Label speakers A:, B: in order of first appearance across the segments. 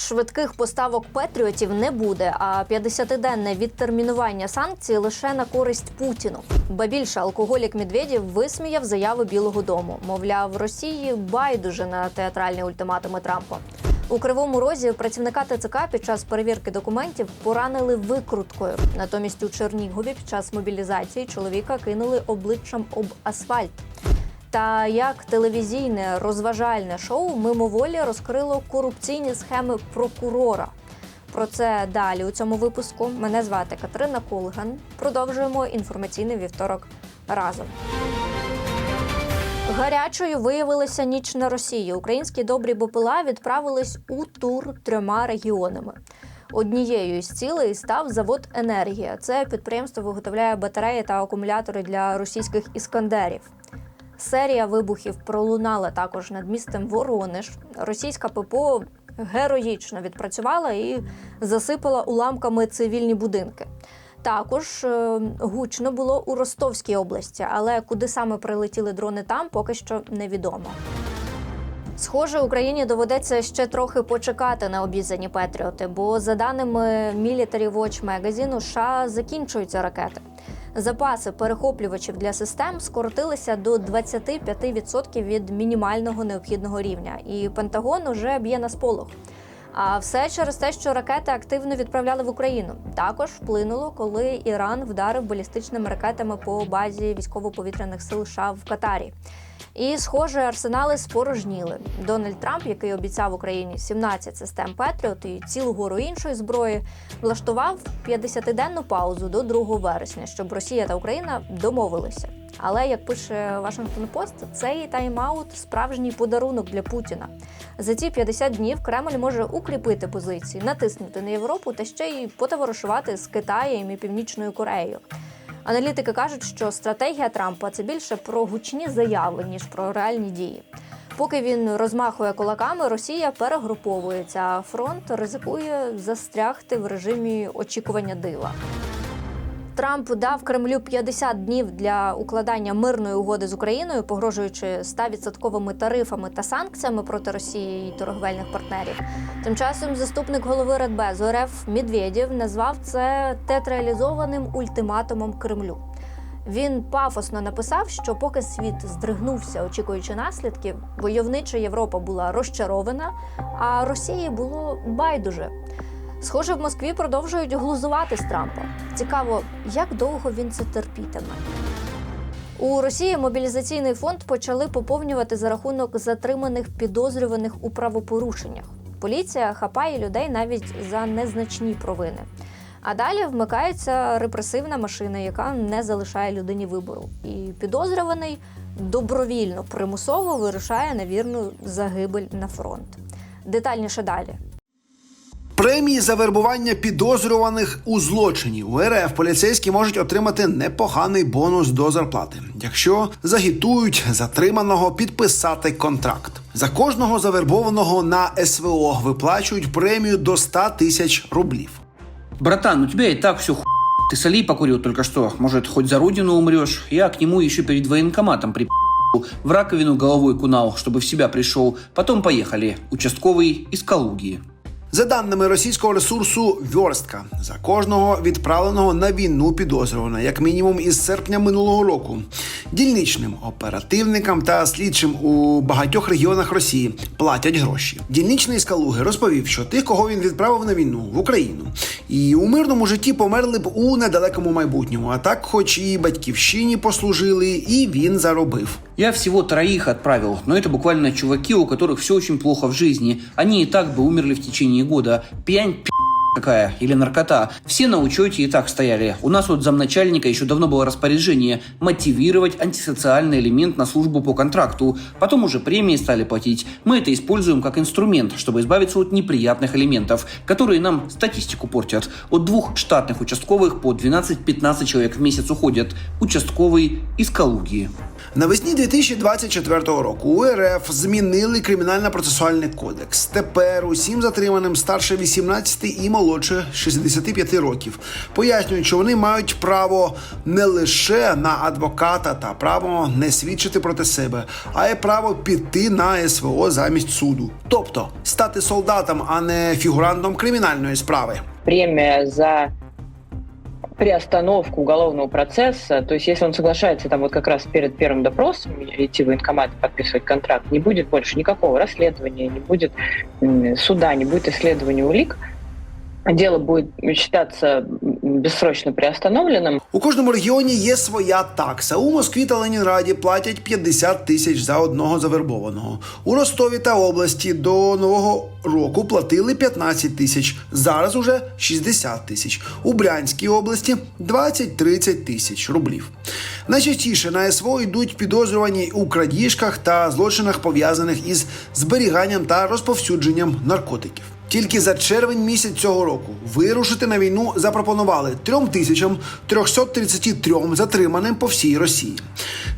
A: Швидких поставок патріотів не буде, а 50-денне відтермінування санкцій лише на користь Путіну. Ба більше алкоголік Медведєв висміяв заяви Білого Дому. Мовляв, Росії байдуже на театральні ультиматуми Трампа. У кривому розі працівника ТЦК під час перевірки документів поранили викруткою. Натомість у Чернігові під час мобілізації чоловіка кинули обличчям об асфальт. Та як телевізійне розважальне шоу мимоволі розкрило корупційні схеми прокурора. Про це далі у цьому випуску. Мене звати Катерина Кулган. Продовжуємо інформаційний вівторок разом. Гарячою виявилася ніч на Росії. Українські добрі БПЛА відправились у тур трьома регіонами. Однією із цілей став завод Енергія. Це підприємство виготовляє батареї та акумулятори для російських іскандерів. Серія вибухів пролунала також над містом Воронеж. Російська ППО героїчно відпрацювала і засипала уламками цивільні будинки. Також е, гучно було у Ростовській області, але куди саме прилетіли дрони там, поки що невідомо. Схоже, Україні доведеться ще трохи почекати на обізані Петріоти, бо за даними Military Watch Magazine, США закінчуються ракети. Запаси перехоплювачів для систем скоротилися до 25% від мінімального необхідного рівня, і Пентагон уже б'є на сполох. А все через те, що ракети активно відправляли в Україну. Також вплинуло, коли Іран вдарив балістичними ракетами по базі військово-повітряних сил США в Катарі. І, схоже, арсенали спорожніли. Дональд Трамп, який обіцяв Україні 17 систем Петріот і цілу гору іншої зброї, влаштував 50-денну паузу до 2 вересня, щоб Росія та Україна домовилися. Але як пише Вашингтон Пост, цей тайм-аут – справжній подарунок для Путіна. За ці 50 днів Кремль може укріпити позиції, натиснути на Європу та ще й потоваришувати з Китаєм і Північною Кореєю. Аналітики кажуть, що стратегія Трампа це більше про гучні заяви ніж про реальні дії. Поки він розмахує кулаками, Росія перегруповується, а фронт ризикує застрягти в режимі очікування дива. Трамп дав Кремлю 50 днів для укладання мирної угоди з Україною, погрожуючи 100% тарифами та санкціями проти Росії і торговельних партнерів. Тим часом заступник голови Радбезу РФ Медведєв назвав це театралізованим ультиматумом Кремлю. Він пафосно написав, що поки світ здригнувся, очікуючи наслідків, войовнича Європа була розчарована, а Росії було байдуже. Схоже, в Москві продовжують глузувати з Трампа. Цікаво, як довго він це терпітиме. У Росії мобілізаційний фонд почали поповнювати за рахунок затриманих підозрюваних у правопорушеннях. Поліція хапає людей навіть за незначні провини. А далі вмикається репресивна машина, яка не залишає людині вибору. І підозрюваний добровільно примусово вирушає на вірну загибель на фронт. Детальніше далі.
B: Премії за вербування підозрюваних у злочині у РФ поліцейські можуть отримати непоганий бонус до зарплати, якщо загітують затриманого підписати контракт. За кожного завербованого на СВО виплачують премію до 100 тисяч рублів.
C: Братан, у тебя и так все ху... Ты солей покурил только что. Может, хоть за родину умрешь? Я к нему еще перед военкоматом при в раковину головой кунал, чтобы в себя пришел. Потом поехали. Участковый из Калуги.
B: За даними російського ресурсу Вьорстка, за кожного відправленого на війну підозрювана, як мінімум із серпня минулого року, дільничним оперативникам та слідчим у багатьох регіонах Росії платять гроші. Дільничний з Калуги розповів, що тих, кого він відправив на війну в Україну, і у мирному житті померли б у недалекому майбутньому. А так, хоч і батьківщині послужили, і він заробив.
C: Я всего троих отправил, но это буквально чуваки, у которых все очень плохо в жизни. Они и так бы умерли в течение года. Пьянь, пи*** Какая, или наркота. Все на учете и так стояли. У нас вот замначальника еще давно было распоряжение мотивировать антисоциальный элемент на службу по контракту. Потом уже премии стали платить. Мы это используем как инструмент, чтобы избавиться от неприятных элементов, которые нам статистику портят. От двух штатных участковых по 12-15 человек в месяц уходят. Участковый из Калуги.
B: Навесні 2024 року у РФ змінили кримінально-процесуальний кодекс. Тепер усім затриманим старше 18 і молодше 65 років пояснюють, що вони мають право не лише на адвоката та право не свідчити проти себе, а й право піти на СВО замість суду, тобто стати солдатом, а не фігурантом кримінальної справи.
D: премия за приостановку уголовного процесса, то есть если он соглашается там вот как раз перед первым допросом идти в военкомат и подписывать контракт, не будет больше никакого расследования, не будет суда, не будет исследования улик, дело будет считаться м, бессрочно приостановленным,
B: У кожному регіоні є своя такса. У Москві та Ленінграді платять 50 тисяч за одного завербованого. У Ростові та області до нового року платили 15 тисяч. Зараз уже 60 тисяч. У Брянській області 20-30 тисяч рублів. Найчастіше на СВО йдуть підозрювані у крадіжках та злочинах пов'язаних із зберіганням та розповсюдженням наркотиків. Тільки за червень місяць цього року вирушити на війну запропонували 3333 затриманим по всій Росії.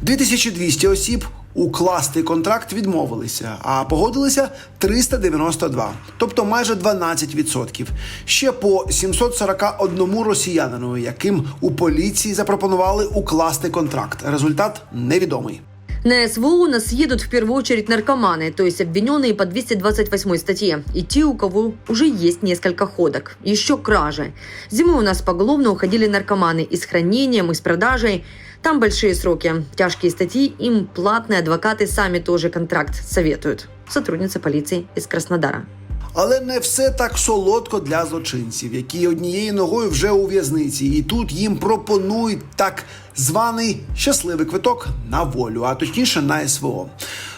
B: 2200 осіб укласти контракт відмовилися, а погодилися 392, тобто майже 12%. Ще по 741 росіянину, яким у поліції запропонували укласти контракт. Результат невідомий.
E: На СВО у нас едут в первую очередь наркоманы, то есть обвиненные по 228 статье, и те, у кого уже есть несколько ходок. Еще кражи. Зимой у нас поголовно уходили наркоманы и с хранением, и с продажей. Там большие сроки, тяжкие статьи, им платные адвокаты сами тоже контракт советуют. Сотрудница полиции из Краснодара.
B: Але не все так солодко для злочинців, які однією ногою вже у в'язниці, і тут їм пропонують так званий щасливий квиток на волю, а точніше на СВО.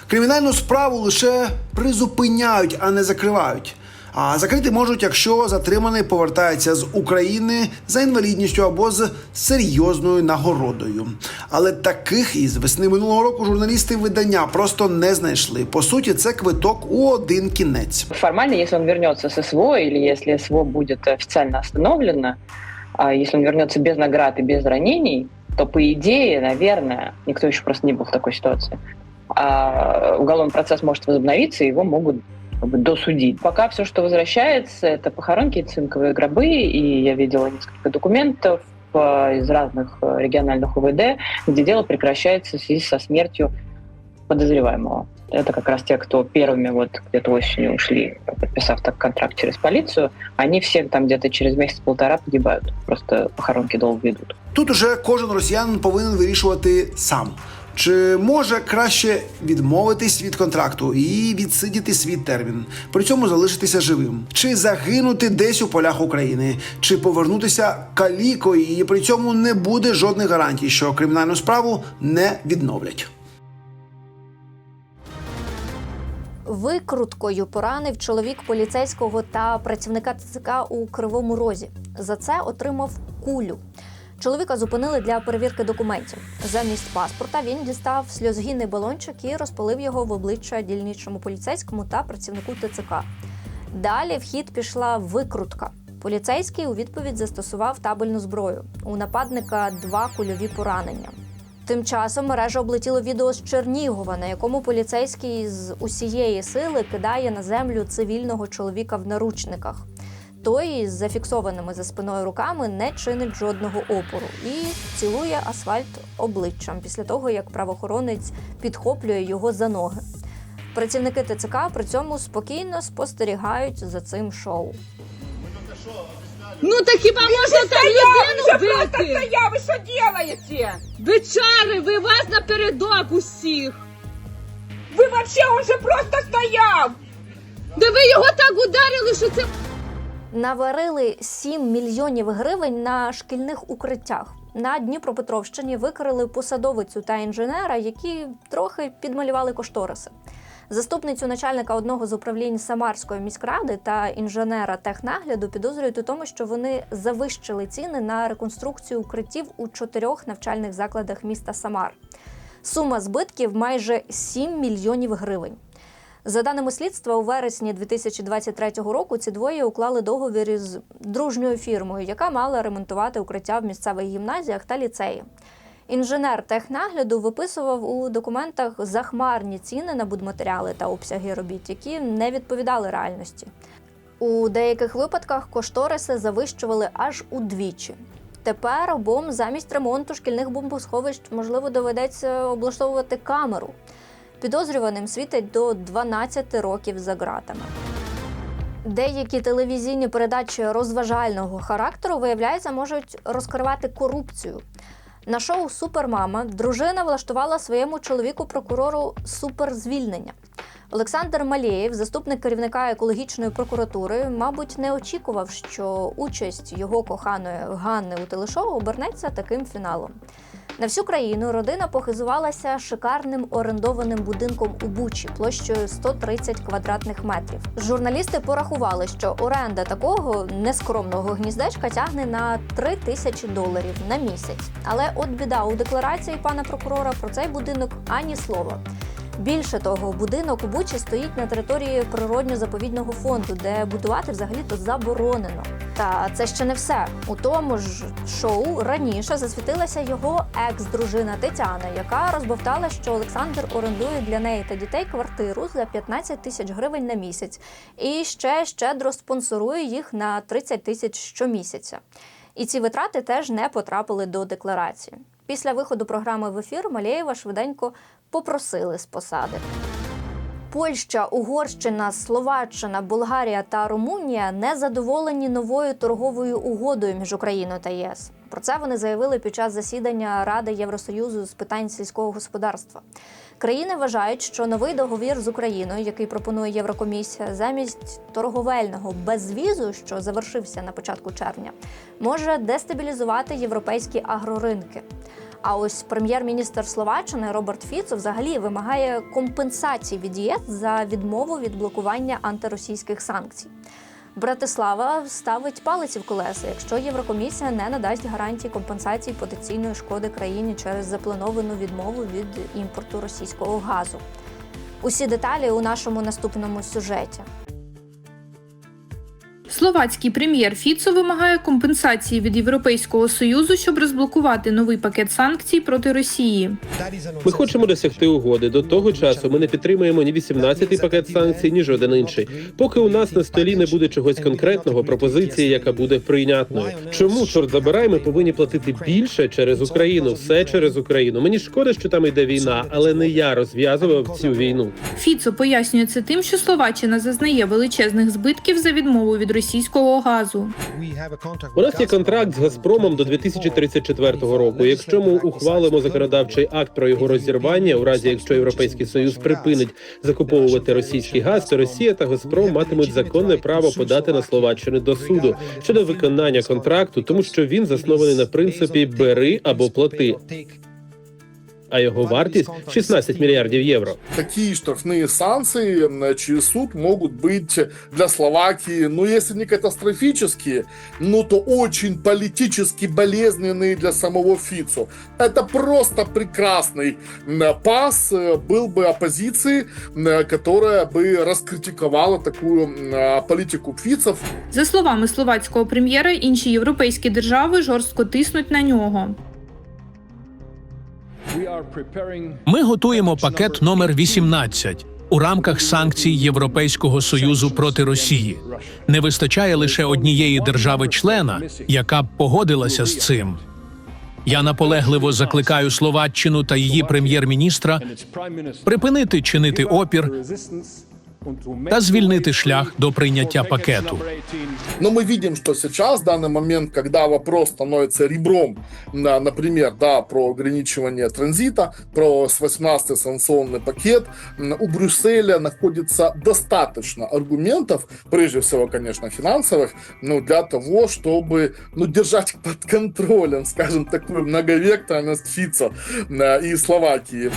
B: Кримінальну справу лише призупиняють, а не закривають. А закрити можуть, якщо затриманий повертається з України за інвалідністю або з серйозною нагородою. Але таких із весни минулого року журналісти видання просто не знайшли. По суті, це квиток у один кінець.
D: Формально, если он вернется с СВО или если СВО будет официально остановлено, а если он вернется без наград и без ранений, то по идее, наверное, никто еще просто не был в такой ситуации, а уголовный процесс может возобновиться, и его могут как бы, досудить. Пока все, что возвращается, это похоронки и цинковые гробы, и я видела несколько документов э, из разных э, региональных УВД, где дело прекращается в связи со смертью подозреваемого. Это как раз те, кто первыми вот где-то осенью ушли, подписав так контракт через полицию, они все там где-то через месяц-полтора погибают. Просто похоронки долго идут.
B: Тут уже кожен росіянин повинен вирішувати сам. Чи може краще відмовитись від контракту і відсидіти свій термін, при цьому залишитися живим, чи загинути десь у полях України, чи повернутися калікою, і при цьому не буде жодних гарантій, що кримінальну справу не відновлять.
A: Викруткою поранив чоловік поліцейського та працівника ТЦК у Кривому Розі. За це отримав кулю. Чоловіка зупинили для перевірки документів. Замість паспорта він дістав сльозгінний балончик і розпалив його в обличчя дільничному поліцейському та працівнику ТЦК. Далі в хід пішла викрутка. Поліцейський у відповідь застосував табельну зброю. У нападника два кульові поранення. Тим часом мережа облетіло відео з Чернігова, на якому поліцейський з усієї сили кидає на землю цивільного чоловіка в наручниках. Той з зафіксованими за спиною руками не чинить жодного опору і цілує асфальт обличчям після того, як правоохоронець підхоплює його за ноги. Працівники ТЦК при цьому спокійно спостерігають за цим шоу.
F: Ну так хіба можна так людину
G: просто
F: бити?
G: стояв, ви що делаете?
F: Бичари, ви вас напередок усіх.
G: Ви вообще, он же просто стояв!
F: Да ви його так ударили, що це
A: Наварили 7 мільйонів гривень на шкільних укриттях. На Дніпропетровщині викрили посадовицю та інженера, які трохи підмалювали кошториси. Заступницю начальника одного з управлінь Самарської міськради та інженера технагляду підозрюють у тому, що вони завищили ціни на реконструкцію укриттів у чотирьох навчальних закладах міста Самар. Сума збитків майже 7 мільйонів гривень. За даними слідства, у вересні 2023 року ці двоє уклали договір із дружньою фірмою, яка мала ремонтувати укриття в місцевих гімназіях та ліцеї. Інженер технагляду виписував у документах захмарні ціни на будматеріали та обсяги робіт, які не відповідали реальності. У деяких випадках кошториси завищували аж удвічі. Тепер обом замість ремонту шкільних бомбосховищ можливо доведеться облаштовувати камеру. Підозрюваним світить до 12 років за ґратами. Деякі телевізійні передачі розважального характеру, виявляється, можуть розкривати корупцію. На шоу Супермама дружина влаштувала своєму чоловіку прокурору суперзвільнення. Олександр Малєєв, заступник керівника екологічної прокуратури, мабуть, не очікував, що участь його коханої Ганни у телешоу обернеться таким фіналом. На всю країну родина похизувалася шикарним орендованим будинком у Бучі площею 130 квадратних метрів. Журналісти порахували, що оренда такого нескромного гніздечка тягне на 3 тисячі доларів на місяць. Але от біда у декларації пана прокурора про цей будинок ані слова. Більше того, будинок у Бучі стоїть на території природньо-заповідного фонду, де будувати взагалі-то заборонено. Та це ще не все. У тому ж шоу раніше засвітилася його екс-дружина Тетяна, яка розбовтала, що Олександр орендує для неї та дітей квартиру за 15 тисяч гривень на місяць і ще щедро спонсорує їх на 30 тисяч щомісяця. І ці витрати теж не потрапили до декларації. Після виходу програми в ефір Малєєва швиденько попросили з посади. Польща, Угорщина, Словаччина, Болгарія та Румунія не задоволені новою торговою угодою між Україною та ЄС. Про це вони заявили під час засідання Ради Євросоюзу з питань сільського господарства. Країни вважають, що новий договір з Україною, який пропонує Єврокомісія, замість торговельного безвізу, що завершився на початку червня, може дестабілізувати європейські агроринки. А ось прем'єр-міністр Словаччини Роберт Фіцо взагалі вимагає компенсації від ЄС за відмову від блокування антиросійських санкцій. Братислава ставить палиці в колеса, якщо Єврокомісія не надасть гарантій компенсації потенційної шкоди країні через заплановану відмову від імпорту російського газу. Усі деталі у нашому наступному сюжеті.
H: Словацький прем'єр Фіцо вимагає компенсації від Європейського союзу, щоб розблокувати новий пакет санкцій проти Росії.
I: Ми хочемо досягти угоди. До того часу ми не підтримуємо ні 18-й пакет санкцій, ні жоден інший. Поки у нас на столі не буде чогось конкретного, пропозиції, яка буде прийнятною. Чому чорт забирай, ми повинні платити більше через Україну? Все через Україну. Мені шкода, що там йде війна, але не я розв'язував цю війну.
H: Фіцо пояснює це тим, що Словаччина зазнає величезних збитків за відмову від російського газу.
I: У нас є контракт з Газпромом до 2034 року. Якщо ми ухвалимо законодавчий акт про його розірвання, у разі якщо Європейський Союз припинить закуповувати російський газ, то Росія та Газпром матимуть законне право подати на Словаччину до суду щодо виконання контракту, тому що він заснований на принципі бери або плати А його вартість 16 мільярдів євро.
J: Такие штрафные санкции м, через суд могут быть для Словакии, ну, если не катастрофические, ну, то очень политически болезненные для самого Фицу. Это просто прекрасный м, пас э, был бы оппозиции, м, которая бы раскритиковала такую м, а, политику Фицев.
H: За словами словацького прем'єра, інші європейські держави жорстко тиснуть на нього.
K: Ми готуємо пакет номер 18 у рамках санкцій Європейського союзу проти Росії. Не вистачає лише однієї держави-члена, яка б погодилася з цим. Я наполегливо закликаю Словаччину та її прем'єр-міністра припинити чинити опір та звільнити шлях до прийняття пакету.
J: Но мы видим, что сейчас, в данный момент, когда вопрос становится ребром, на, например, да, про ограничивание транзита, про 18-й санкционный пакет, м, у Брюсселя находится достаточно аргументов, прежде всего, конечно, финансовых, ну, для того, чтобы ну, держать под контролем, скажем, такую многовекторность Фица э, и Словакии.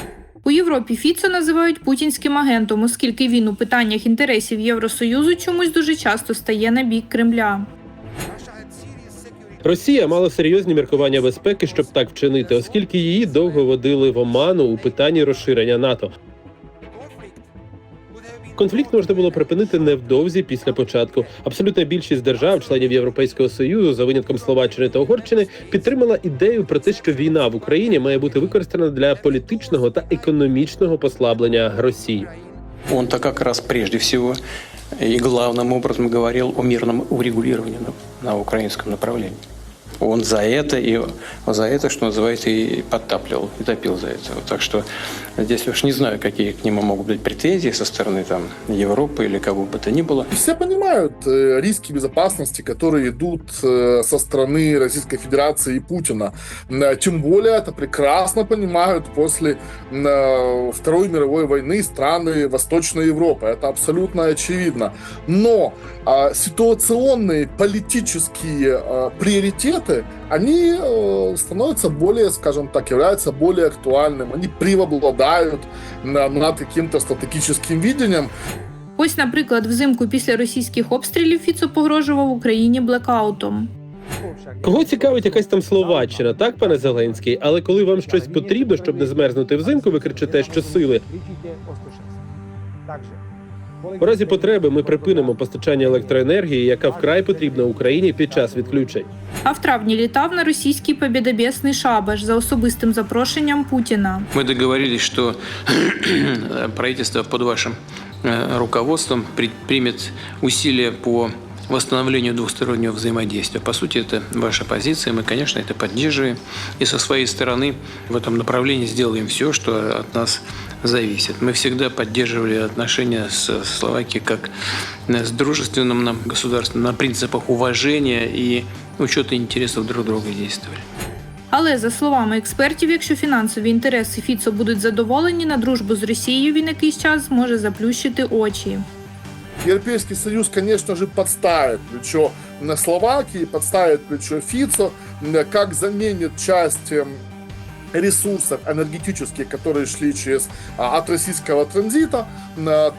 H: У Європі Фіцо називають путінським агентом, оскільки він у питаннях інтересів Євросоюзу чомусь дуже часто стає на бік Кремля.
I: Росія мала серйозні міркування безпеки, щоб так вчинити, оскільки її довго водили в оману у питанні розширення НАТО. Конфлікт можна було припинити невдовзі після початку. Абсолютна більшість держав, членів Європейського союзу, за винятком Словаччини та Угорщини, підтримала ідею про те, що війна в Україні має бути використана для політичного та економічного послаблення Росії.
L: Он-то как раз прежде всего и главным образом говорил о мирном урегулировании на, на украинском направлении. Он за это и за это, что называется, и подтапливал, и топил за это. Так что здесь уж не знаю, какие к нему могут быть претензии со стороны там Европы или кого бы то ни было.
J: Все понимают э, риски безопасности, которые идут э, со стороны Российской Федерации и Путина. М, Тем более это прекрасно понимают после э, Второй мировой войны страны Восточной Европы. Это абсолютно очевидно. Но а, ситуационные политические а, приоритеты, они э, становятся более, скажем так, являются более актуальным. Они преобладают на- над каким-то стратегическим видением.
H: Ось, наприклад, взимку після російських обстрілів Фіцо погрожував Україні блекаутом.
I: Кого цікавить якась там Словаччина, так, пане Зеленський? Але коли вам щось потрібно, щоб не змерзнути взимку, ви кричите, що сили. У разі потреби ми припинимо постачання електроенергії, яка вкрай потрібна Україні під час відключень.
H: А в травні літав на російський побєдобєсний шабаш за особистим запрошенням Путіна.
L: Мы договорились, что правительство под вашим э, руководством предпримет усилия по восстановлению двустороннего взаимодействия. По сути, это ваша позиция, мы, конечно, это поддерживаем. И со своей стороны в этом направлении сделаем все, что от нас зависит. Мы всегда поддерживали отношения с Словакией как э, с дружественным нам государством, на принципах уважения и учета интересов друг друга действовали.
H: Але за словами експертів, якщо фінансові інтереси Фіцо будуть задоволені, на дружбу з Росією він якийсь час зможе заплющити очі.
J: Европейский Союз, конечно же, подставит плечо на Словакии, подставит плечо Фицо, м, как заменит часть эм, ресурсов энергетических, которые шли через от российского транзита,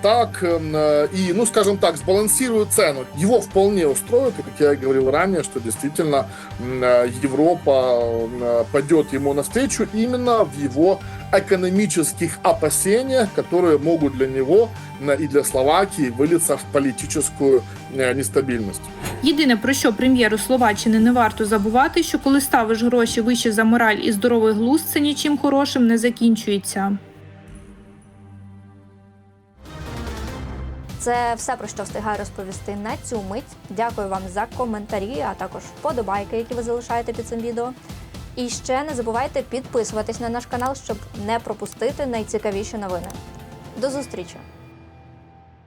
J: так и, ну, скажем так, сбалансирует цену. Его вполне устроит, и, как я и говорил ранее, что действительно Европа пойдет ему навстречу именно в его экономических опасениях, которые могут для него м, и для Словакии вылиться в политическую э, нестабильность.
H: Єдине про що прем'єру Словаччини не варто забувати, що коли ставиш гроші вище за мораль і здоровий глузд, це нічим хорошим не закінчується.
A: Це все про що встигаю розповісти на цю мить. Дякую вам за коментарі, а також вподобайки, які ви залишаєте під цим відео. І ще не забувайте підписуватись на наш канал, щоб не пропустити найцікавіші новини. До зустрічі!